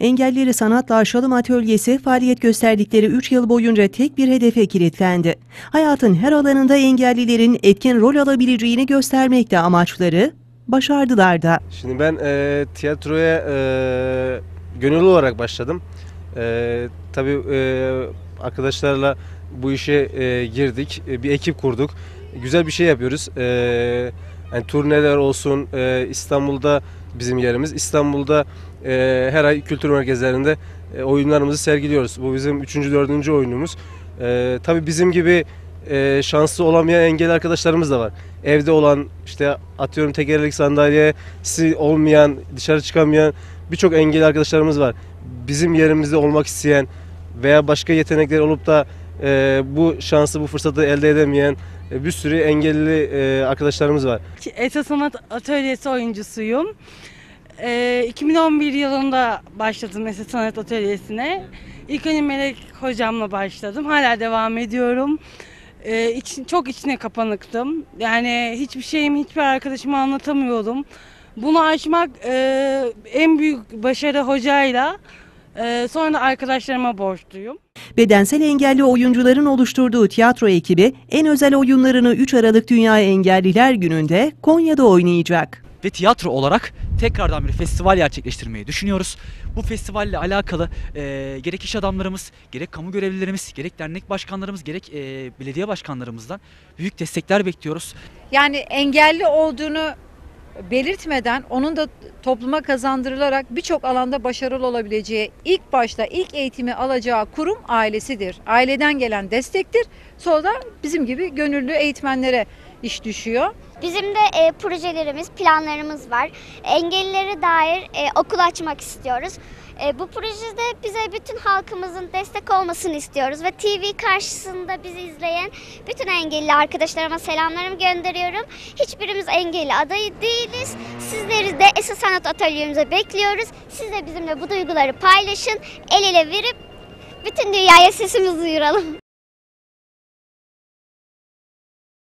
Engelleri Sanatla Aşalım Atölyesi faaliyet gösterdikleri 3 yıl boyunca tek bir hedefe kilitlendi. Hayatın her alanında engellilerin etkin rol alabileceğini göstermekte amaçları, başardılar da. Şimdi ben e, tiyatroya e, gönüllü olarak başladım. E, tabii e, arkadaşlarla bu işe e, girdik, e, bir ekip kurduk. Güzel bir şey yapıyoruz. E, yani turneler olsun, e, İstanbul'da bizim yerimiz. İstanbul'da e, her ay kültür merkezlerinde e, oyunlarımızı sergiliyoruz. Bu bizim üçüncü, dördüncü oyunumuz. E, tabii bizim gibi e, şanslı olamayan engelli arkadaşlarımız da var. Evde olan işte atıyorum tekerlek sandalyesi olmayan, dışarı çıkamayan birçok engelli arkadaşlarımız var. Bizim yerimizde olmak isteyen veya başka yetenekleri olup da e, bu şansı, bu fırsatı elde edemeyen e, bir sürü engelli e, arkadaşlarımız var. Esas Sanat Atölyesi oyuncusuyum. Ee, 2011 yılında başladım Esas Sanat Atölyesi'ne. İlk önce Melek hocamla başladım. Hala devam ediyorum. Çok içine kapanıktım. Yani hiçbir şeyimi hiçbir arkadaşıma anlatamıyordum. Bunu aşmak e, en büyük başarı hocayla e, sonra da arkadaşlarıma borçluyum. Bedensel engelli oyuncuların oluşturduğu tiyatro ekibi en özel oyunlarını 3 Aralık Dünya Engelliler Günü'nde Konya'da oynayacak. ve tiyatro olarak tekrardan bir festival gerçekleştirmeyi düşünüyoruz. Bu festivalle alakalı e, gerek iş adamlarımız, gerek kamu görevlilerimiz, gerek dernek başkanlarımız, gerek e, belediye başkanlarımızdan büyük destekler bekliyoruz. Yani engelli olduğunu belirtmeden onun da topluma kazandırılarak birçok alanda başarılı olabileceği ilk başta ilk eğitimi alacağı kurum ailesidir. Aileden gelen destektir. Sonra da bizim gibi gönüllü eğitmenlere iş düşüyor. Bizim de e, projelerimiz, planlarımız var. Engellilere dair e, okul açmak istiyoruz. E, bu projede bize bütün halkımızın destek olmasını istiyoruz ve TV karşısında bizi izleyen bütün engelli arkadaşlarıma selamlarımı gönderiyorum. Hiçbirimiz engelli adayı değiliz. Sizleri de Esas Sanat Atölyemize bekliyoruz. Siz de bizimle bu duyguları paylaşın, el ele verip bütün dünyaya sesimizi duyuralım.